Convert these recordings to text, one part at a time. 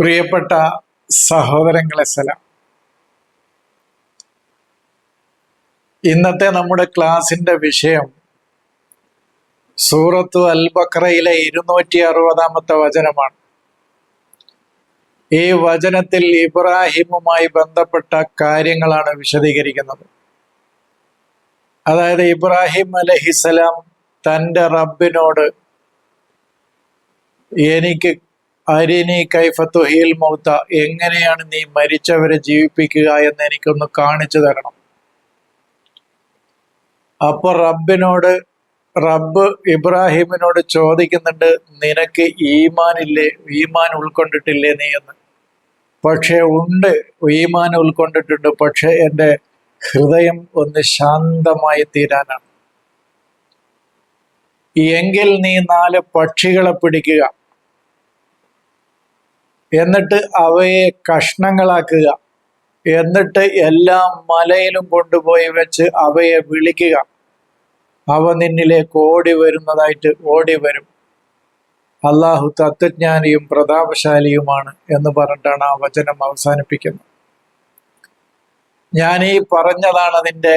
പ്രിയപ്പെട്ട സഹോദരങ്ങളെ സലാം. ഇന്നത്തെ നമ്മുടെ ക്ലാസിന്റെ വിഷയം സൂറത്ത് അൽ ബക്രയിലെ ഇരുന്നൂറ്റി അറുപതാമത്തെ വചനമാണ്. ഈ വചനത്തിൽ ഇബ്രാഹിമുമായി ബന്ധപ്പെട്ട കാര്യങ്ങളാണ് വിശദീകരിക്കുന്നത്. അതായത് ഇബ്രാഹിം അലഹിസലാം തന്റെ റബ്ബിനോട് എനിക്ക് അരിനി കൈഫത്തു ഹീൽ മൗത്ത. എങ്ങനെയാണ് നീ മരിച്ചവരെ ജീവിപ്പിക്കുക എന്ന് എനിക്കൊന്ന് കാണിച്ചു തരണം. അപ്പൊ റബ്ബിനോട് റബ്ബ് ഇബ്രാഹിമിനോട് ചോദിക്കുന്നുണ്ട് നിനക്ക് ഈമാൻ ഇല്ലേ ഈമാൻ ഉൾക്കൊണ്ടിട്ടില്ലേ നീ എന്ന്. പക്ഷേ ഉണ്ട് ഈമാൻ ഉൾക്കൊണ്ടിട്ടുണ്ട്. പക്ഷെ എന്റെ ഹൃദയം ഒന്ന് ശാന്തമായി തീരാനാണ്. എങ്കിൽ നീ നാല് പക്ഷികളെ പിടിക്കുക. എന്നിട്ട് അവയെ കഷ്ണങ്ങളാക്കുക. എന്നിട്ട് എല്ലാ മലയിലും കൊണ്ടുപോയി വെച്ച് അവയെ വിളിക്കുക. അവ നിന്നിലേക്ക് ഓടി വരുന്നതായിട്ട് ഓടി വരും. അള്ളാഹു തത്വജ്ഞാനിയും പ്രതാപശാലിയുമാണ് എന്ന് പറഞ്ഞിട്ടാണ് ആ വചനം അവസാനിപ്പിക്കുന്നത്. ഞാൻ ഈ പറഞ്ഞതാണ് അതിന്റെ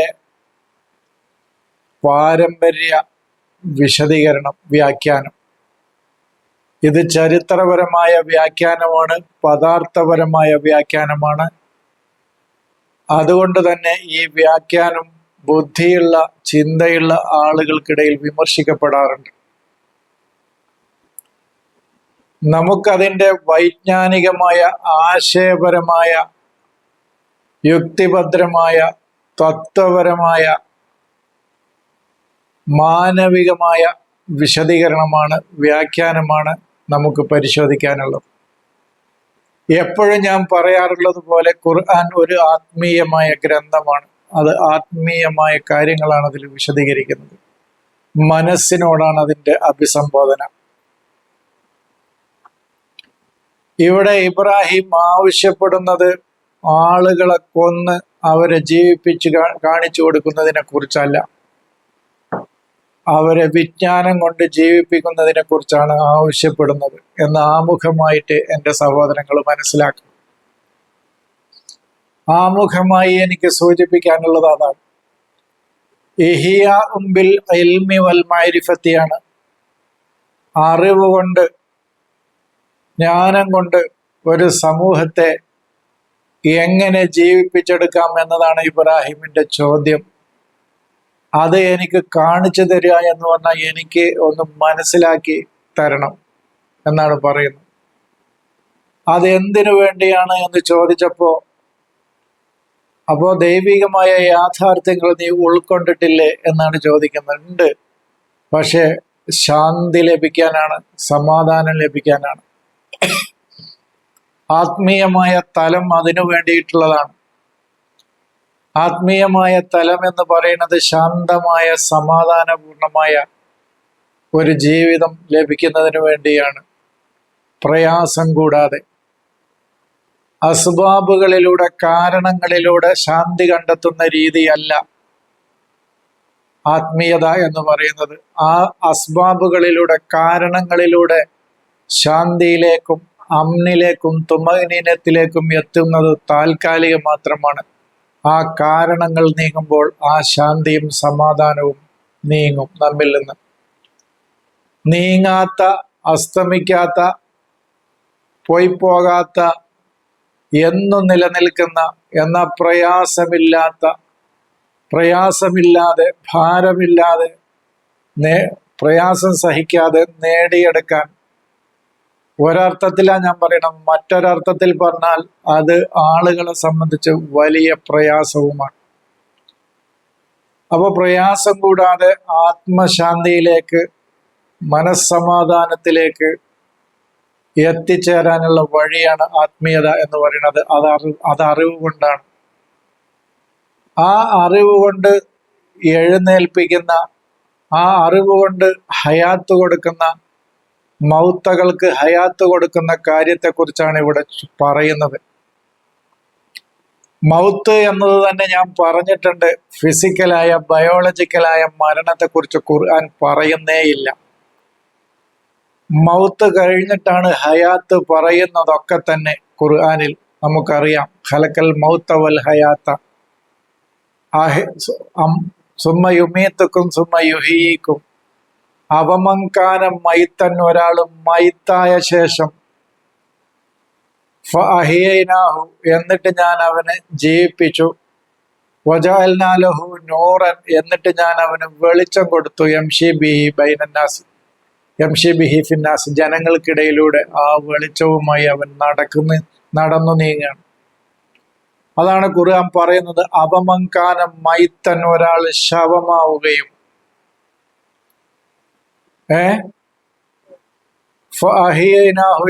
പാരമ്പര്യ വിശദീകരണം വ്യാഖ്യാനം. ഇത് ചരിത്രപരമായ വ്യാഖ്യാനമാണ് പദാർത്ഥപരമായ വ്യാഖ്യാനമാണ്. അതുകൊണ്ട് തന്നെ ഈ വ്യാഖ്യാനം ബുദ്ധിയുള്ള ചിന്തയുള്ള ആളുകൾക്കിടയിൽ വിമർശിക്കപ്പെടാറുണ്ട്. നമുക്കതിന്റെ വൈജ്ഞാനികമായ ആശയപരമായ യുക്തിഭദ്രമായ തത്വപരമായ മാനവികമായ വിശദീകരണമാണ് വ്യാഖ്യാനമാണ് നമുക്ക് പരിശോധിക്കാനുള്ളത്. എപ്പോഴും ഞാൻ പറയാറുള്ളത് പോലെ ഖുർആൻ ഒരു ആത്മീയമായ ഗ്രന്ഥമാണ്. അത് ആത്മീയമായ കാര്യങ്ങളാണ് അതിൽ വിശദീകരിക്കുന്നത്. മനസ്സിനോടാണ് അതിന്റെ അഭിസംബോധന. ഇവിടെ ഇബ്രാഹിം ആവശ്യപ്പെടുന്നത് ആളുകളെ കൊന്ന് അവരെ ജീവിപ്പിച്ച് കാണിച്ചു കൊടുക്കുന്നതിനെ കുറിച്ചല്ല. അവരെ വിജ്ഞാനം കൊണ്ട് ജീവിപ്പിക്കുന്നതിനെ കുറിച്ചാണ് ആവശ്യപ്പെടുന്നത് എന്ന് ആമുഖമായിട്ട് എന്റെ സഹോദരങ്ങൾ മനസ്സിലാക്കും. ആമുഖമായി എനിക്ക് സൂചിപ്പിക്കാനുള്ളത് അതാണ്. ഉമ്പിൽ എൽമി വൽ മാരിഫത്തിയാണ് അറിവ് കൊണ്ട് ജ്ഞാനം കൊണ്ട് ഒരു സമൂഹത്തെ എങ്ങനെ ജീവിപ്പിച്ചെടുക്കാം എന്നതാണ് ഇബ്രാഹിമിന്റെ ചോദ്യം. അത് എനിക്ക് കാണിച്ചു തരിക എന്ന് പറഞ്ഞാൽ എനിക്ക് ഒന്ന് മനസ്സിലാക്കി തരണം എന്നാണ് പറയുന്നത്. അത് എന്തിനു വേണ്ടിയാണ് എന്ന് ചോദിച്ചപ്പോ അപ്പോ ദൈവികമായ യാഥാർത്ഥ്യങ്ങൾ നീ ഉൾക്കൊണ്ടിട്ടില്ലേ? എന്നാണ് ചോദിക്കുന്നത്. ഉണ്ട്. പക്ഷെ ശാന്തി ലഭിക്കാനാണ് സമാധാനം ലഭിക്കാനാണ്. ആത്മീയമായ തലം അതിനു വേണ്ടിയിട്ടുള്ളതാണ്. ആത്മീയമായ തലം എന്ന് പറയുന്നത് ശാന്തമായ സമാധാനപൂർണമായ ഒരു ജീവിതം ലഭിക്കുന്നതിന് വേണ്ടിയാണ്. പ്രയാസം കൂടാതെ. അസ്ബാബുകളിലൂടെ കാരണങ്ങളിലൂടെ ശാന്തി കണ്ടെത്തുന്ന രീതിയല്ല ആത്മീയത എന്ന് പറയുന്നത്. ആ അസ്ബാബുകളിലൂടെ കാരണങ്ങളിലൂടെ ശാന്തിയിലേക്കും അമ്നിലേക്കും തുമനീനത്തിലേക്കും എത്തുന്നത് താൽക്കാലികം മാത്രമാണ്. ആ കാരണങ്ങൾ നീങ്ങുമ്പോൾ ആ ശാന്തിയും സമാധാനവും നീങ്ങും നമ്മിൽ നിന്ന്. നീങ്ങാത്ത അസ്തമിക്കാത്ത പോയി പോകാത്ത എന്നും നിലനിൽക്കുന്ന എന്ന പ്രയാസമില്ലാത്ത പ്രയാസമില്ലാതെ ഭാരമില്ലാതെ പ്രയാസം സഹിക്കാതെ നേടിയെടുക്കാൻ ഒരർത്ഥത്തിലാണ് ഞാൻ പറയണം മറ്റൊരർത്ഥത്തിൽ പറഞ്ഞാൽ അത് ആളുകളെ സംബന്ധിച്ച് വലിയ പ്രയാസവുമാണ്. അപ്പോൾ പ്രയാസം കൂടാതെ ആത്മശാന്തിയിലേക്ക് മനസ്സമാധാനത്തിലേക്ക് എത്തിച്ചേരാനുള്ള വഴിയാണ് ആത്മീയത എന്ന് പറയുന്നത്. അത് അറിവ് അത് അറിവ് കൊണ്ടാണ്. ആ അറിവ് കൊണ്ട് എഴുന്നേൽപ്പിക്കുന്ന ആ അറിവ് കൊണ്ട് ഹയാത്ത് കൊടുക്കുന്ന മൗത്തകൾക്ക് ഹയാത്ത് കൊടുക്കുന്ന കാര്യത്തെക്കുറിച്ചാണ് ഇവിടെ പറയുന്നത്. മൗത്ത് എന്നത് തന്നെ ഞാൻ പറഞ്ഞിട്ടുണ്ട്. ഫിസിക്കലായ ബയോളജിക്കലായ മരണത്തെക്കുറിച്ച് ഖുർആൻ പറയുന്നേയില്ല. മൗത്ത് കഴിഞ്ഞിട്ടാണ് ഹയാത്ത് പറയുന്നതൊക്കെ തന്നെ ഖുർആനിൽ നമുക്കറിയാം. ഖലക്കൽ മൗത്ത വൽ ഹയാത്ത. സുമ്മ യുമീത്തുക്കും സുമ്മ യുഹീക്കും അവമങ്കാനം മൈത്തൻ ഒരാൾ മൈത്തായ ശേഷം. എന്നിട്ട് ഞാൻ അവനെ ജീവിപ്പിച്ചു നൂറൻ എന്നിട്ട് ഞാൻ അവന് വെളിച്ചം കൊടുത്തു. എം ഷി ബിഹി ബൈനന്നാസ് എം ഷി ബിഹി ഫിന്നാസ്. ജനങ്ങൾക്കിടയിലൂടെ ആ വെളിച്ചവുമായി അവൻ നടക്കുന്ന നടന്നു നീങ്ങാണ്. അതാണ് ഖുർആൻ പറയുന്നത് അപമങ്കാനം മൈത്തൻ ഒരാൾ ശവമാവുകയും ഏ?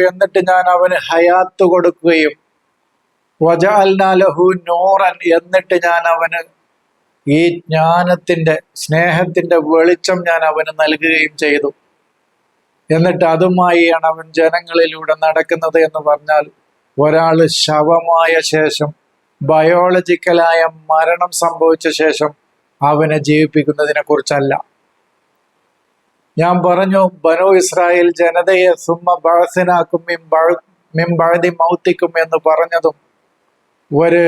എന്നിട്ട് ഞാൻ അവന് ഹയാത്ത് കൊടുക്കുകയും വജഅൽനാലഹു നൂറൻ എന്നിട്ട് ഞാൻ അവന് ഈ ജ്ഞാനത്തിന്റെ സ്നേഹത്തിന്റെ വെളിച്ചം ഞാൻ അവന് നൽകുകയും ചെയ്തു. എന്നിട്ട് അതുമായിയാണ് അവൻ ജനങ്ങളിലൂടെ നടക്കുന്നത് എന്ന് പറഞ്ഞാൽ ഒരാൾ ശവമായ ശേഷം ബയോളജിക്കലായ മരണം സംഭവിച്ച ശേഷം അവനെ ജീവിപ്പിക്കുന്നതിനെ കുറിച്ചല്ല ഞാൻ പറഞ്ഞു ബനു ഇസ്രായേൽ ജനതയെ സുമ്മ ബഴസിനാക്കും മിംബഴതി മൗത്തിക്കും എന്ന് പറഞ്ഞതും ഒരു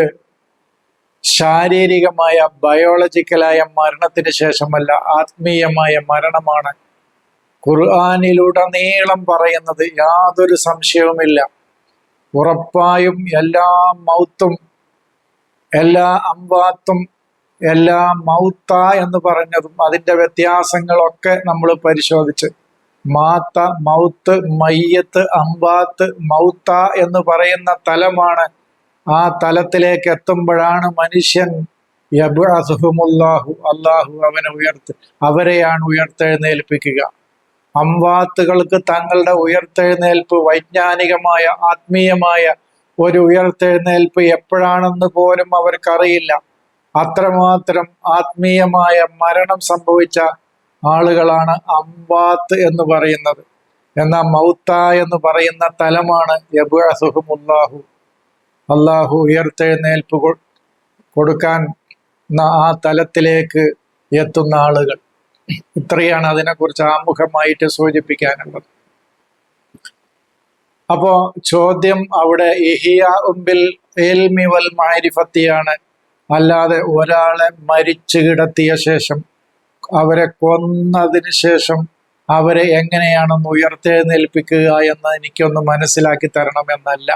ശാരീരികമായ ബയോളജിക്കലായ മരണത്തിന് ശേഷമല്ല ആത്മീയമായ മരണമാണ്. ഖുർആാനിലുടനീളം പറയുന്നത് യാതൊരു സംശയവുമില്ല. ഉറപ്പായും എല്ലാ മൗത്തും എല്ലാ അമ്പാത്തും എല്ലാ മൗത്ത എന്ന് പറഞ്ഞതും അതിന്റെ വ്യത്യാസങ്ങളൊക്കെ നമ്മൾ പരിശോധിച്ച്. മാത്ത മൗത്ത് മയ്യത്ത് അമ്പാത്ത് മൗത്ത എന്ന് പറയുന്ന തലമാണ് ആ തലത്തിലേക്ക് എത്തുമ്പോഴാണ് മനുഷ്യൻ യബുഅസുഹുമുല്ലാഹു അള്ളാഹു അവനെ ഉയർത്ത് അവരെയാണ് ഉയർത്തെഴുന്നേൽപ്പിക്കുക. അംവാത്തുകൾക്ക് തങ്ങളുടെ ഉയർത്തെഴുന്നേൽപ്പ് വൈജ്ഞാനികമായ ആത്മീയമായ ഒരു ഉയർത്തെഴുന്നേൽപ്പ് എപ്പോഴാണെന്ന് പോലും അവർക്കറിയില്ല. അത്രമാത്രം ആത്മീയമായ മരണം സംഭവിച്ച ആളുകളാണ് അമ്പാത്ത് എന്ന് പറയുന്നത്. എന്നാൽ മൗത്ത എന്ന് പറയുന്ന തലമാണ് യബുഅസുഹുമുല്ലാഹു അള്ളാഹു ഉയർത്തെഴുന്നേൽപ്പ് കൊടുക്കാൻ ആ തലത്തിലേക്ക് എത്തുന്ന ആളുകൾ. ഇത്രയാണ് അതിനെക്കുറിച്ച് ആമുഖമായിട്ട് സൂചിപ്പിക്കാനുള്ളത്. അപ്പോ ചോദ്യം അവിടെ ഇഹിയ ഉമ്പിൽ ഏൽമി മാരിഫത്തിയാണ് അല്ലാതെ ഒരാളെ മരിച്ചു കിടത്തിയ ശേഷം അവരെ കൊന്നതിന് ശേഷം അവരെ എങ്ങനെയാണെന്ന് ഉയർത്തെഴുന്നേൽപ്പിക്കുക എന്ന് എനിക്കൊന്ന് മനസ്സിലാക്കി തരണമെന്നല്ല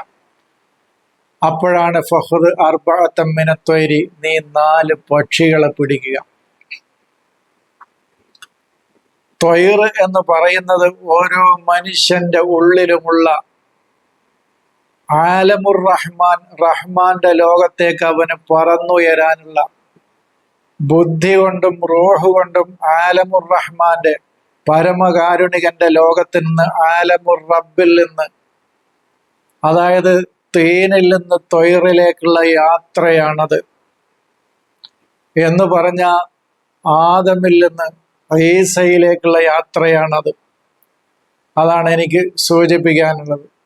അപ്പോഴാണ് ഫഹദ് അർബത്തമ്മിനത്വരി നീ നാല് പക്ഷികളെ പിടിക്കുക. ത്വയർ എന്ന് പറയുന്നത് ഓരോ മനുഷ്യന്റെ ഉള്ളിലുമുള്ള ആലമുർ റഹ്മാൻ റഹ്മാന്റെ ലോകത്തേക്ക് അവന് പറന്നുയരാനുള്ള ബുദ്ധി കൊണ്ടും റോഹ് കൊണ്ടും ആലമുർ റഹ്മാന്റെ പരമകാരുണികന്റെ ലോകത്തിൽ നിന്ന് ആലമുർ റബ്ബിൽ നിന്ന് അതായത് തേനിൽ നിന്ന് തൊയറിലേക്കുള്ള യാത്രയാണത്. എന്ന് പറഞ്ഞ ആദമിൽ നിന്ന് ഈസയിലേക്കുള്ള യാത്രയാണത്. അതാണ് എനിക്ക് സൂചിപ്പിക്കാനുള്ളത്.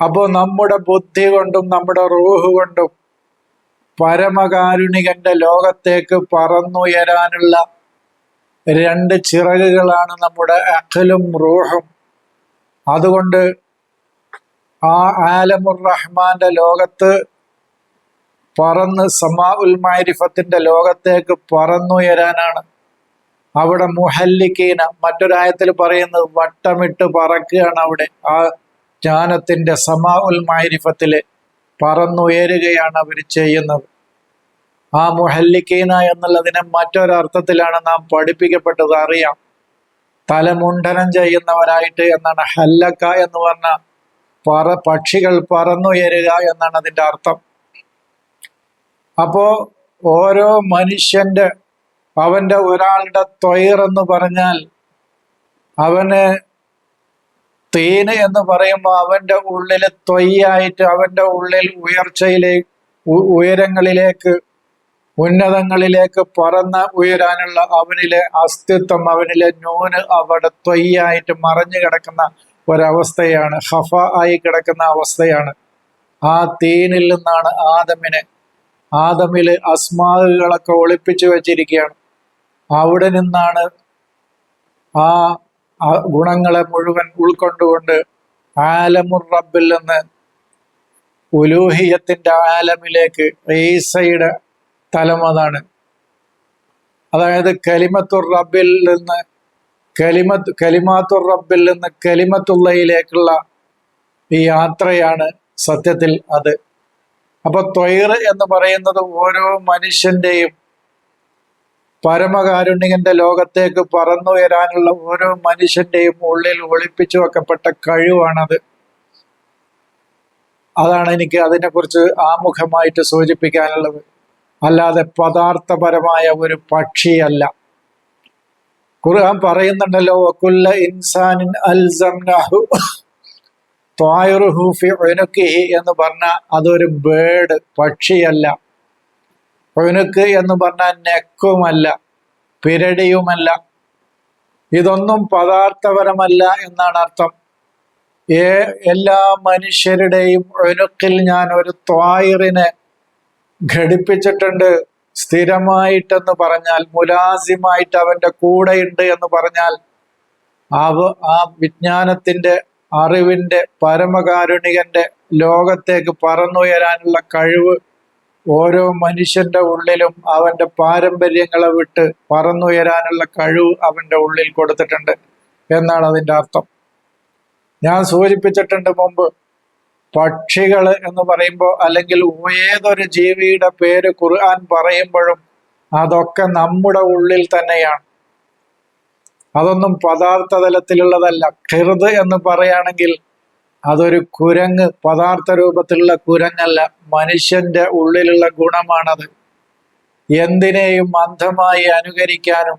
അപ്പോൾ നമ്മുടെ ബുദ്ധി കൊണ്ടും നമ്മുടെ റൂഹ് കൊണ്ടും പരമകാരുണികന്റെ ലോകത്തേക്ക് പറന്നുയരാനുള്ള രണ്ട് ചിറകുകളാണ് നമ്മുടെ അഖലും റൂഹും. അതുകൊണ്ട് ആ ആലമുർ റഹ്മാന്റെ ലോകത്ത് പറന്ന് സമാ ഉൽ മാരിഫത്തിന്റെ ലോകത്തേക്ക് പറന്നുയരാനാണ്. അവിടെ മുഹല്ലിക്കീന മറ്റൊരായത്തിൽ പറയുന്നത് വട്ടമിട്ട് പറക്കുകയാണ് അവിടെ. ആ ജ്ഞാനത്തിന്റെ സമാ ഉൽ പറന്നുയരുകയാണ് അവർ ചെയ്യുന്നത്. ആ മുഹല്ലിക്കീന എന്നുള്ളതിനെ മറ്റൊരർത്ഥത്തിലാണ് നാം പഠിപ്പിക്കപ്പെട്ടത്. അറിയാം. തലമുണ്ടനം ചെയ്യുന്നവരായിട്ട് എന്നാണ് ഹല്ലക്ക എന്ന് പറഞ്ഞ പറ പക്ഷികൾ പറന്നുയരുക എന്നാണ് അതിന്റെ അർത്ഥം. അപ്പോ ഓരോ മനുഷ്യന്റെ അവന്റെ ഒരാളുടെ തൊയർ എന്ന് പറഞ്ഞാൽ അവന് തീന് എന്ന് പറയുമ്പോൾ അവന്റെ ഉള്ളിൽ തൊയ്യായിട്ട് അവന്റെ ഉള്ളിൽ ഉയർച്ചയിലേക്ക് ഉയരങ്ങളിലേക്ക് ഉന്നതങ്ങളിലേക്ക് പറന്ന് ഉയരാനുള്ള അവനിലെ അസ്തിത്വം അവനിലെ നൂന് അവിടെ തൊയ്യായിട്ട് മറഞ്ഞു കിടക്കുന്ന ഒരവസ്ഥയാണ് ഹഫ ആയി കിടക്കുന്ന അവസ്ഥയാണ്. ആ തീനിൽ നിന്നാണ് ആദമിനെ ആദമിൽ അസ്മാകളൊക്കെ ഒളിപ്പിച്ചു വെച്ചിരിക്കുകയാണ്. അവിടെ നിന്നാണ് ആ ആ ഗുണങ്ങളെ മുഴുവൻ ഉൾക്കൊണ്ടുകൊണ്ട് ആലമുർ റബ്ബിൽ നിന്ന് ഉലൂഹിയത്തിന്റെ ആലമിലേക്ക് ഈസയുടെ തലം അതാണ്. അതായത് കലിമത്തുർ റബ്ബിൽ നിന്ന് കലിമത്ത് കലിമാത്തുർ റബ്ബിൽ നിന്ന് കലിമത്തുള്ളയിലേക്കുള്ള ഈ യാത്രയാണ് സത്യത്തിൽ അത്. അപ്പൊ ത്വയർ എന്ന് പറയുന്നത് ഓരോ മനുഷ്യന്റെയും പരമകാരുണ്യന്റെ ലോകത്തേക്ക് പറന്നുയരാനുള്ള ഓരോ മനുഷ്യന്റെയും ഉള്ളിൽ ഒളിപ്പിച്ചു വെക്കപ്പെട്ട കഴിവാണത്. അതാണ് എനിക്ക് അതിനെക്കുറിച്ച് ആമുഖമായിട്ട് സൂചിപ്പിക്കാനുള്ളത്. അല്ലാതെ പദാർത്ഥപരമായ ഒരു പക്ഷിയല്ല. ഖുർആൻ പറയുന്നുണ്ടല്ലോ കുല്ല ഇൻസാനിൻ അൽസംനഹു എന്ന് പറഞ്ഞ അതൊരു ബേഡ് പക്ഷിയല്ല. ഉനുക്ക് എന്ന് പറഞ്ഞാൽ നെക്കുമല്ല പിരടിയുമല്ല. ഇതൊന്നും പദാർത്ഥപരമല്ല എന്നാണ് അർത്ഥം. ഏ എല്ലാ മനുഷ്യരുടെയും ഒനുക്കിൽ ഞാൻ ഒരു ത്വായിറിനെ ഘടിപ്പിച്ചിട്ടുണ്ട്. സ്ഥിരമായിട്ടെന്ന് പറഞ്ഞാൽ മുലാസിമായിട്ട് അവന്റെ കൂടെയുണ്ട് എന്ന് പറഞ്ഞാൽ അവ ആ വിജ്ഞാനത്തിന്റെ അറിവിന്റെ പരമകാരുണികന്റെ ലോകത്തേക്ക് പറന്നുയരാനുള്ള കഴിവ് ഓരോ മനുഷ്യന്റെ ഉള്ളിലും അവന്റെ പാരമ്പര്യങ്ങളെ വിട്ട് പറന്നുയരാനുള്ള കഴിവ് അവന്റെ ഉള്ളിൽ കൊടുത്തിട്ടുണ്ട് എന്നാണ് അതിന്റെ അർത്ഥം. ഞാൻ സൂചിപ്പിച്ചിട്ടുണ്ട് മുമ്പ് പക്ഷികൾ എന്ന് പറയുമ്പോൾ അല്ലെങ്കിൽ ഏതൊരു ജീവിയുടെ പേര് ഖുർആൻ പറയുമ്പോഴും അതൊക്കെ നമ്മുടെ ഉള്ളിൽ തന്നെയാണ്. അതൊന്നും പദാർത്ഥ തലത്തിലുള്ളതല്ല ഖിർദ് എന്ന് പറയുകയാണെങ്കിൽ അതൊരു കുരങ്ങ് പദാർത്ഥ രൂപത്തിലുള്ള കുരങ്ങല്ല മനുഷ്യന്റെ ഉള്ളിലുള്ള ഗുണമാണത്. എന്തിനേയും അന്ധമായി അനുകരിക്കാനും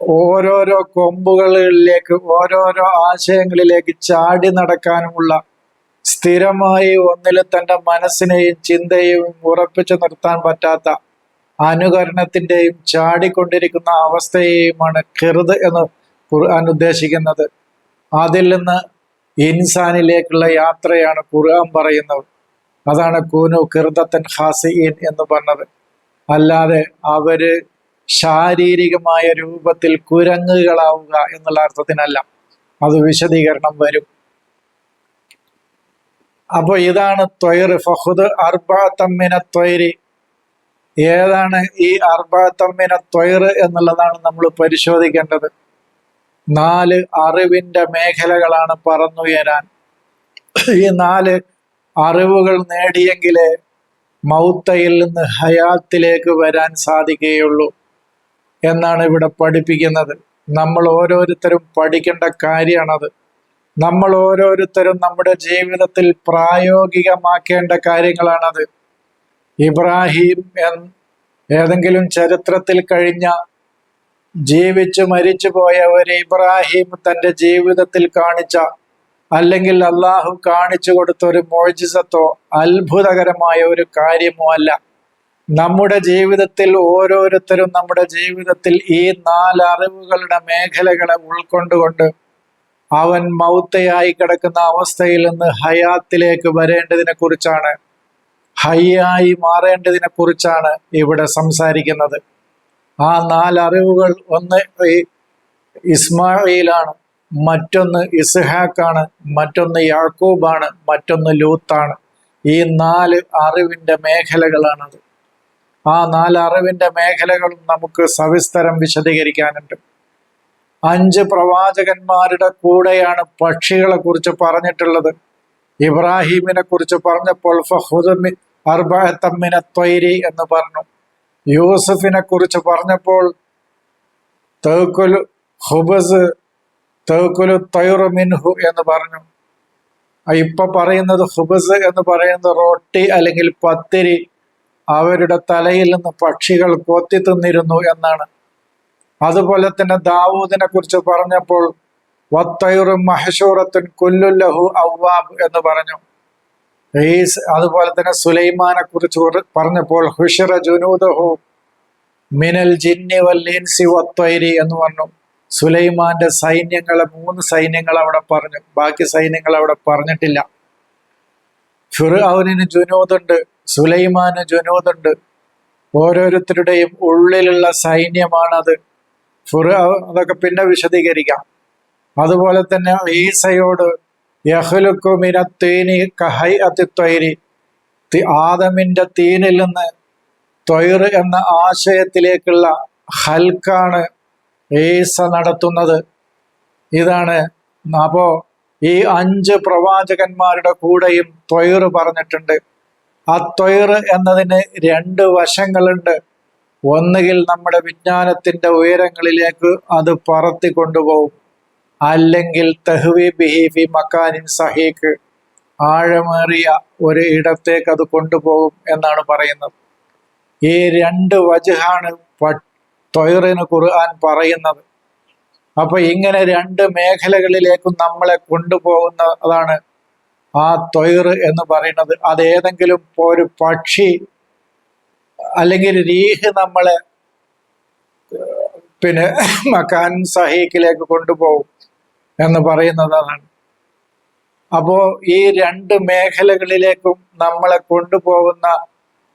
ഓരോരോ കൊമ്പുകളിലേക്ക് ഓരോരോ ആശയങ്ങളിലേക്ക് ചാടി നടക്കാനുമുള്ള സ്ഥിരമായി ഒന്നിൽ തന്റെ മനസ്സിനെയും ചിന്തയും ഉറപ്പിച്ചു നിർത്താൻ പറ്റാത്ത അനുകരണത്തിന്റെയും ചാടിക്കൊണ്ടിരിക്കുന്ന അവസ്ഥയെയുമാണ് കെറുത് എന്ന് ഖുർആൻ ഉദ്ദേശിക്കുന്നത്. അതിൽ നിന്ന് ഇൻസാനിലേക്കുള്ള യാത്രയാണ് ഖുർആൻ പറയുന്നത് അതാണ് കൂനു കിർദത്തൻ ഹാസിൻ എന്ന് പറഞ്ഞത്. അല്ലാതെ അവർ ശാരീരികമായ രൂപത്തിൽ കുരങ്ങുകളാവുക എന്നുള്ള അർത്ഥത്തിനല്ല. അത് വിശദീകരണം വരും. അപ്പോൾ ഇതാണ് ത്വയർ ഫഹുദ് അർബാത്തമ്മിന ത്വയരി ഏതാണ് ഈ അർബാത്തമ്മിന ത്വയർ എന്നുള്ളതാണ് നമ്മൾ പരിശോധിക്കേണ്ടത്. നാല് അറിവിന്റെ മേഖലകളാണ് പറന്നുയരാൻ ഈ നാല് അറിവുകൾ നേടിയെങ്കിലേ മൗത്തയിൽ നിന്ന് ഹയാത്തിലേക്ക് വരാൻ സാധിക്കുകയുള്ളൂ എന്നാണ് ഇവിടെ പഠിപ്പിക്കുന്നത്. നമ്മൾ ഓരോരുത്തരും പഠിക്കേണ്ട കാര്യമാണത് നമ്മൾ ഓരോരുത്തരും നമ്മുടെ ജീവിതത്തിൽ പ്രായോഗികമാക്കേണ്ട കാര്യങ്ങളാണത്. ഇബ്രാഹിം ഏതെങ്കിലും ചരിത്രത്തിൽ കഴിഞ്ഞ ജീവിച്ചു മരിച്ചു പോയ ഒരു ഇബ്രാഹിം തന്റെ ജീവിതത്തിൽ കാണിച്ച അല്ലെങ്കിൽ അള്ളാഹു കാണിച്ചു കൊടുത്ത ഒരു മോജിസത്തോ അത്ഭുതകരമായ ഒരു കാര്യമോ അല്ല. നമ്മുടെ ജീവിതത്തിൽ ഓരോരുത്തരും നമ്മുടെ ജീവിതത്തിൽ ഈ നാല് അറിവുകളുടെ മേഖലകളെ ഉൾക്കൊണ്ടുകൊണ്ട് അവൻ മൗത്തയായി കിടക്കുന്ന അവസ്ഥയിൽ നിന്ന് ഹയാത്തിലേക്ക് വരേണ്ടതിനെ കുറിച്ചാണ് ഹയ്യായി മാറേണ്ടതിനെ കുറിച്ചാണ് ഇവിടെ സംസാരിക്കുന്നത്. ആ നാല് അറിവുകൾ ഒന്ന് ഇസ്മായിലാണ് മറ്റൊന്ന് ഇസ്ഹാക്കാണ് മറ്റൊന്ന് യാക്കൂബാണ് മറ്റൊന്ന് ലൂത്താണ്. ഈ നാല് അറിവിന്റെ മേഖലകളാണത്. ആ നാല് അറിവിന്റെ മേഖലകളും നമുക്ക് സവിസ്തരം വിശദീകരിക്കാനുണ്ട്. അഞ്ച് പ്രവാചകന്മാരുടെ കൂടെയാണ് പക്ഷികളെ കുറിച്ച് പറഞ്ഞിട്ടുള്ളത്. ഇബ്രാഹീമിനെ കുറിച്ച് പറഞ്ഞപ്പോൾ ഫഹുദമി അർബഹത്തമ്മിനെ ത്വൈരി എന്ന് പറഞ്ഞു. യൂസഫിനെ കുറിച്ച് പറഞ്ഞപ്പോൾ തേക്കുലു ഹുബസ് മിൻഹു എന്ന് പറഞ്ഞു. ഇപ്പൊ പറയുന്നത് ഹുബസ് എന്ന് പറയുന്നത് റൊട്ടി അല്ലെങ്കിൽ പത്തിരി അവരുടെ തലയിൽ നിന്ന് പക്ഷികൾ കൊത്തി തിന്നിരുന്നു എന്നാണ്. അതുപോലെ തന്നെ ദാവൂദിനെ കുറിച്ച് പറഞ്ഞപ്പോൾ വത്തയുറും മഹഷൂറത്തുൻ കുല്ലുല്ലഹു അവ്വാബ് എന്ന് പറഞ്ഞു. ഈസ് അതുപോലെ തന്നെ സുലൈമാനെ കുറിച്ച് പറഞ്ഞപ്പോൾ ഹുഷറ ജുനൂദഹു മിനൽ ജിന്നി വല്ലീൻസി വത്വൈരി എന്ന് പറഞ്ഞു. സുലൈമാന്റെ സൈന്യങ്ങളെ മൂന്ന് സൈന്യങ്ങൾ അവിടെ പറഞ്ഞു. ബാക്കി സൈന്യങ്ങൾ അവിടെ പറഞ്ഞിട്ടില്ല. ഫിർ അവനിന് ജുനൂദുണ്ട് സുലൈമാന് ജുനൂദുണ്ട്. ഓരോരുത്തരുടെയും ഉള്ളിലുള്ള സൈന്യമാണത്. ഫുർ അതൊക്കെ പിന്നെ വിശദീകരിക്കാം. അതുപോലെ തന്നെ ഈസയോട് യഹ്ലുക്കുമിന കഹൈ അതി ത്വൈരി. ആദമിന്റെ തീനിൽ നിന്ന് ത്വയർ എന്ന ആശയത്തിലേക്കുള്ള ഹൽക്കാണ് ഏസ നടത്തുന്നത്. ഇതാണ് അപ്പോ ഈ അഞ്ച് പ്രവാചകന്മാരുടെ കൂടെയും ത്വയർ പറഞ്ഞിട്ടുണ്ട്. ആ ത്വയർ എന്നതിന് രണ്ട് വശങ്ങളുണ്ട്. ഒന്നുകിൽ നമ്മുടെ വിജ്ഞാനത്തിന്റെ ഉയരങ്ങളിലേക്ക് അത് പറത്തി കൊണ്ടുപോകും. അല്ലെങ്കിൽ തെഹ്വി ബിഹിഫി മക്കാനിൻ സഹീക്ക് ആഴമേറിയ ഒരു ഇടത്തേക്ക് അത് കൊണ്ടുപോകും എന്നാണ് പറയുന്നത്. ഈ രണ്ട് വജഹാണ് തൊയറിന് ഖുർആൻ പറയുന്നത്. അപ്പൊ ഇങ്ങനെ രണ്ട് മേഖലകളിലേക്കും നമ്മളെ കൊണ്ടുപോകുന്നതാണ് ആ തൊയറ് എന്ന് പറയുന്നത്. അത് ഏതെങ്കിലും ഒരു പക്ഷി അല്ലെങ്കിൽ രീഹ് നമ്മളെ പിന്നെ മക്കാൻ സഹീക്കിലേക്ക് കൊണ്ടുപോകും. എന്ന് പറയുന്നതാണ് അപ്പോ ഈ രണ്ട് മേഖലകളിലേക്കും നമ്മളെ കൊണ്ടുപോകുന്ന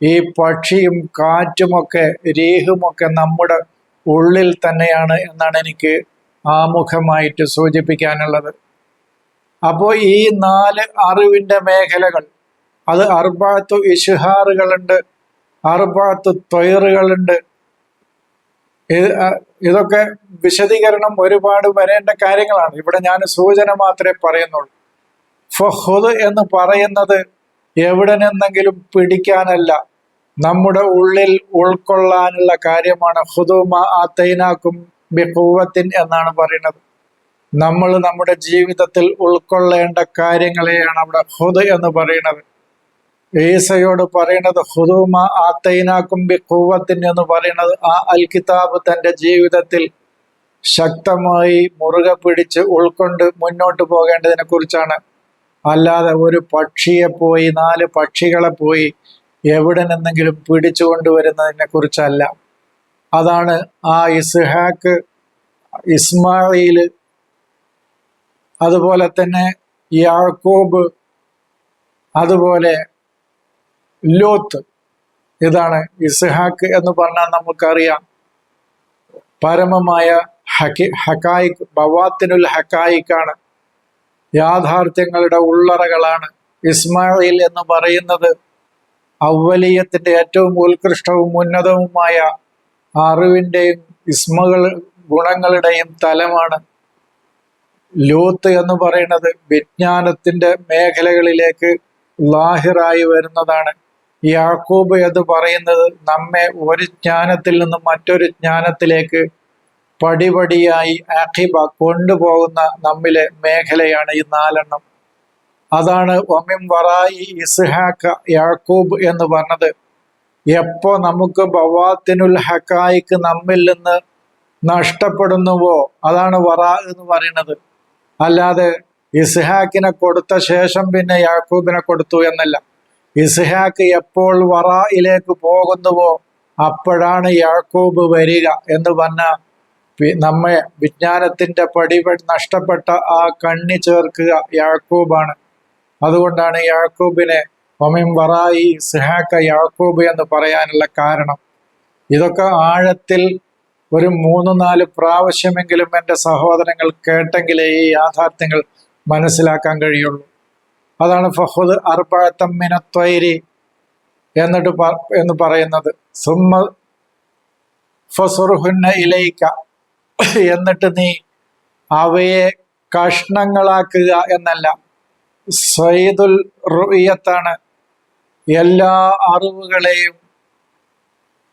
ഈ പക്ഷിയും കാറ്റുമൊക്കെ രേഹുമൊക്കെ നമ്മുടെ ഉള്ളിൽ തന്നെയാണ് എന്നാണ് എനിക്ക് ആമുഖമായിട്ട് സൂചിപ്പിക്കാനുള്ളത്. അപ്പോൾ ഈ നാല് അറിവിന്റെ മേഖലകൾ അത് അർബാത്തു ഇഷുഹാറുകളുണ്ട് അർബാത്തു തൊയറുകളുണ്ട് ഇതൊക്കെ വിശദീകരണം ഒരുപാട് വരേണ്ട കാര്യങ്ങളാണ്. ഇവിടെ ഞാൻ സൂചന മാത്രമേ പറയുന്നുള്ളൂ. ഫഹുദ് എന്ന് പറയുന്നത് എവിടെ നിന്നെങ്കിലും പിടിക്കാനല്ല നമ്മുടെ ഉള്ളിൽ ഉൾക്കൊള്ളാനുള്ള കാര്യമാണ്. ഹുദുമ ആത്തൈനാക്കും ബിഹൂവത്തിൻ എന്നാണ് പറയുന്നത്. നമ്മൾ നമ്മുടെ ജീവിതത്തിൽ ഉൾക്കൊള്ളേണ്ട കാര്യങ്ങളെയാണ് അവിടെ ഹുദ് എന്ന് പറയുന്നത്. ഈസയോട് പറയുന്നത് ഹുദൂമ ആത്തൈനാക്കുംബി കൂവത്തിൻ എന്ന് പറയുന്നത് ആ അൽ കിതാബ് തന്റെ ജീവിതത്തിൽ ശക്തമായി മുറുകെ പിടിച്ച് ഉൾക്കൊണ്ട് മുന്നോട്ട് പോകേണ്ടതിനെ കുറിച്ചാണ്. അല്ലാതെ ഒരു പക്ഷിയെ പോയി നാല് പക്ഷികളെ പോയി എവിടെ നിന്നെങ്കിലും പിടിച്ചു കൊണ്ടുവരുന്നതിനെ കുറിച്ചല്ല. അതാണ് ആ ഇസ്ഹാക്ക് ഇസ്മായിൽ അതുപോലെ തന്നെ യാക്കോബ് അതുപോലെ ലോത്ത്. ഇതാണ് ഇസ്ഹാക്ക് എന്ന് പറഞ്ഞാൽ നമുക്കറിയാം. പരമമായ ഹക്കി ഹക്കായിക്ക് ബവാത്തിനുൽ ഹക്കായിക്കാണ് യാഥാർത്ഥ്യങ്ങളുടെ ഉള്ളറകളാണ്. ഇസ്മായിൽ എന്ന് പറയുന്നത് ഔവലീയത്തിന്റെ ഏറ്റവും ഉത്കൃഷ്ടവും ഉന്നതവുമായ അറിവിന്റെയും ഇസ്മകൾ ഗുണങ്ങളുടെയും തലമാണ്. ലൂത്ത് എന്ന് പറയുന്നത് വിജ്ഞാനത്തിന്റെ മേഖലകളിലേക്ക് ലാഹിറായി വരുന്നതാണ്. യാക്കൂബ് എന്ന് പറയുന്നത് നമ്മെ ഒരു ജ്ഞാനത്തിൽ നിന്നും മറ്റൊരു ജ്ഞാനത്തിലേക്ക് പടിപടിയായി അഖിബ കൊണ്ടുപോകുന്ന നമ്മിലെ മേഖലയാണ് ഈ നാലെണ്ണം. അതാണ് ഒമിം വറായി ഇസ്ഹാക്ക യാക്കൂബ് എന്ന് പറഞ്ഞത്. എപ്പോ നമുക്ക് ബവാത്തിനുൽ ഹക്കായിക്ക് നമ്മിൽ നിന്ന് നഷ്ടപ്പെടുന്നുവോ? അതാണ് വറ എന്ന് പറയുന്നത്. അല്ലാതെ ഇസ്ഹാക്കിനെ കൊടുത്ത ശേഷം പിന്നെ യാക്കൂബിനെ കൊടുത്തു എന്നല്ല. ഇസ്ഹാക്ക് എപ്പോൾ വറയിലേക്ക് പോകുന്നുവോ അപ്പോഴാണ് യാക്കോബ് വരിക എന്ന് പറഞ്ഞ നമ്മെ വിജ്ഞാനത്തിന്റെ പടി നഷ്ടപ്പെട്ട ആ കണ്ണി ചേർക്കുക യാക്കോബാണ്. അതുകൊണ്ടാണ് യാക്കോബിനെ ഒമിം വറായി സിഹാക്ക യാക്കോബ് എന്ന് പറയാനുള്ള കാരണം. ഇതൊക്കെ ആഴത്തിൽ ഒരു മൂന്ന് നാല് പ്രാവശ്യമെങ്കിലും എന്റെ സഹോദരങ്ങൾ കേട്ടെങ്കിലേ ഈ യാഥാർത്ഥ്യങ്ങൾ മനസ്സിലാക്കാൻ കഴിയുള്ളൂ. അതാണ് ഫഹുദ് അർബഴത്തമ്മിനത്വൈരി എന്നിട്ട് എന്ന് പറയുന്നത്. സുമ്മ ഫസുർഹുന്ന ഇലയിക്ക എന്നിട്ട് നീ അവയെ കഷ്ണങ്ങളാക്കുക എന്നല്ല. സയ്യിദുൽ റുയത്താണ് എല്ലാ അറിവുകളെയും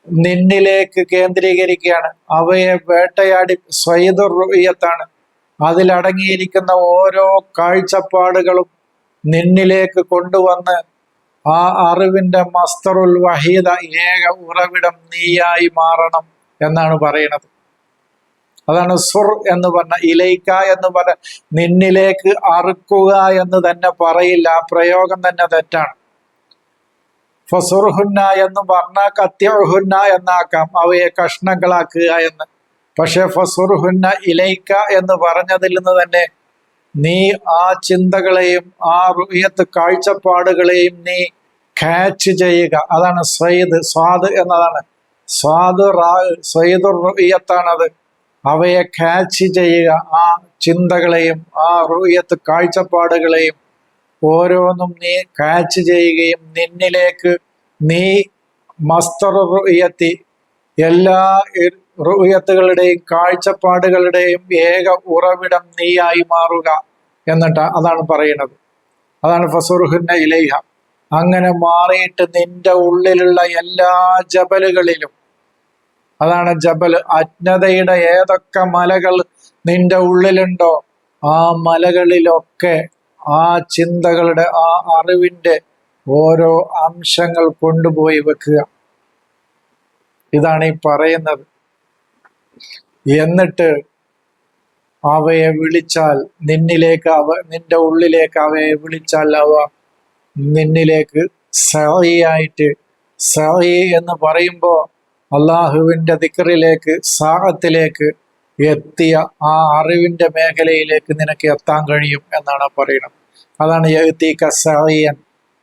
നിന്നിലേക്ക് കേന്ദ്രീകരിക്കുകയാണ്. അവയെ വേട്ടയാടി സയ്യിദുൽ റുയത്താണ് അതിലടങ്ങിയിരിക്കുന്ന ഓരോ കാഴ്ചപ്പാടുകളും നിന്നിലേക്ക് കൊണ്ടുവന്ന് ആ അറിവിന്റെ മസ്തറുൽ വഹീദ ഏക ഉറവിടം നീയായി മാറണം എന്നാണ് പറയുന്നത്. അതാണ് സുർ എന്ന് പറഞ്ഞ ഇലയിക്ക എന്ന് പറഞ്ഞ നിന്നിലേക്ക് അറുക്കുക എന്ന് തന്നെ പറയില്ല ആ പ്രയോഗം തന്നെ തെറ്റാണ്. ഫസുർഹുന്ന എന്ന് പറഞ്ഞാൽ കത്യഹുന്ന എന്നാക്കാം അവയെ കഷ്ണങ്ങളാക്കുക എന്ന്. പക്ഷെ ഫസുർഹുന്ന ഇലയിക്ക എന്ന് പറഞ്ഞതിൽ നിന്ന് തന്നെ നീ ആ ചിന്തകളെയും ആ റുയത്ത് കാഴ്ചപ്പാടുകളെയും നീ ക്യാച്ച് ചെയ്യുക. അതാണ് സ്വയ്ദ് സ്വാദ് എന്നതാണ്. സ്വാദ് റാ സ്വയ്ദുർ റുയത്താണത് അവയെ ക്യാച്ച് ചെയ്യുക. ആ ചിന്തകളെയും ആ റുയത്ത് കാഴ്ചപ്പാടുകളെയും ഓരോന്നും നീ ക്യാച്ച് ചെയ്യുകയും നിന്നിലേക്ക് നീ മസ്തർ റുയത്തി എല്ലാ റുയത്തുകളുടെയും കാഴ്ചപ്പാടുകളുടെയും ഏക ഉറവിടം നീയായി മാറുക എന്നിട്ട് അതാണ് പറയുന്നത്. അതാണ് ഫസുറുഹിന്റെ ഇലൈഹ. അങ്ങനെ മാറിയിട്ട് നിന്റെ ഉള്ളിലുള്ള എല്ലാ ജബലുകളിലും അതാണ് ജബൽ അജ്ഞതയുടെ ഏതൊക്കെ മലകൾ നിന്റെ ഉള്ളിലുണ്ടോ ആ മലകളിലൊക്കെ ആ ചിന്തകളുടെ ആ അറിവിന്റെ ഓരോ അംശങ്ങൾ കൊണ്ടുപോയി വെക്കുക. ഇതാണ് ഈ പറയുന്നത്. എന്നിട്ട് അവയെ വിളിച്ചാൽ നിന്നിലേക്ക് അവ നിന്റെ ഉള്ളിലേക്ക് അവയെ വിളിച്ചാൽ അവ നിന്നിലേക്ക് സഹിയായിട്ട് സഹി എന്ന് പറയുമ്പോൾ അള്ളാഹുവിന്റെ ദിക്കറിലേക്ക് സാഹത്തിലേക്ക് എത്തിയ ആ അറിവിന്റെ മേഖലയിലേക്ക് നിനക്ക് എത്താൻ കഴിയും എന്നാണ് പറയുന്നത്. അതാണ് യഹത്തി സഹിയൻ.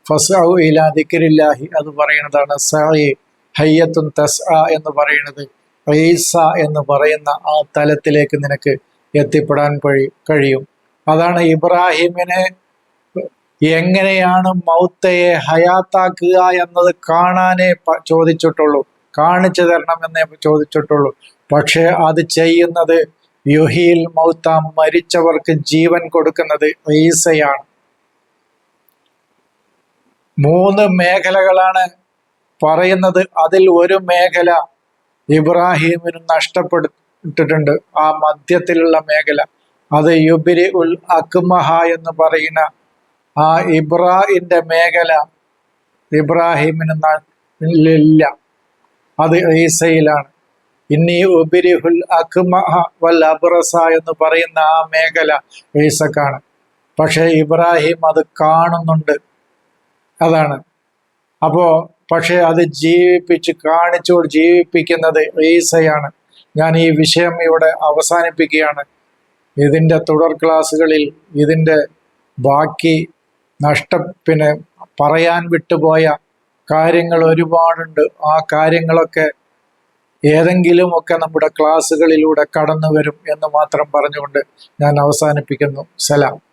ഫസൗ ഇല ദിക്രില്ലാഹി അത് പറയുന്നതാണ് സഹി. ഹയ്യത്തുൻ തസ് എന്ന് പറയുന്നത്. ഈസ എന്ന് പറയുന്ന ആ തലത്തിലേക്ക് നിനക്ക് എത്തിപ്പെടാൻ കഴിയും. അതാണ് ഇബ്രാഹിമിനെ എങ്ങനെയാണ് മൗത്തയെ ഹയാത്താക്കുക എന്നത് കാണാനേ ചോദിച്ചിട്ടുള്ളൂ. കാണിച്ചു തരണം എന്നേ ചോദിച്ചിട്ടുള്ളൂ. പക്ഷെ അത് ചെയ്യുന്നത് യുഹിയിൽ മൗത്ത മരിച്ചവർക്ക് ജീവൻ കൊടുക്കുന്നത് ഈസയാണ് മൂന്ന് മേഖലകളാണ് പറയുന്നത്. അതിൽ ഒരു മേഖല ഇബ്രാഹിമിന് നഷ്ടപ്പെട്ടിട്ടുണ്ട്. ആ മധ്യത്തിലുള്ള മേഖല. അത് യുബിരി ഉൽ അക്മഹ എന്ന് പറയുന്ന ആ ഇബ്രാഹിന്റെ മേഖല ഇബ്രാഹിമിന് ഇല്ല. അത് ഈസയിലാണ്. ഇനി ഉബിരിഹുൽ അക്മഹ വൽ അബ്രസ എന്ന് പറയുന്ന ആ മേഖല ഈസക്കാണ്. പക്ഷേ ഇബ്രാഹിം അത് കാണുന്നുണ്ട്. അതാണ്. അപ്പോ പക്ഷെ അത് ജീവിപ്പിച്ച് കാണിച്ചു ജീവിപ്പിക്കുന്നത് ഈസയാണ്. ഞാൻ ഈ വിഷയം ഇവിടെ അവസാനിപ്പിക്കുകയാണ്. ഇതിന്റെ തുടർ ക്ലാസ്സുകളിൽ ഇതിന്റെ ബാക്കി നഷ്ട പിന്നെ പറയാൻ വിട്ടുപോയ കാര്യങ്ങൾ ഒരുപാടുണ്ട്. ആ കാര്യങ്ങളൊക്കെ ഏതെങ്കിലുമൊക്കെ നമ്മുടെ ക്ലാസ്സുകളിലൂടെ കടന്നു വരും എന്ന് മാത്രം പറഞ്ഞുകൊണ്ട് ഞാൻ അവസാനിപ്പിക്കുന്നു. സലാം.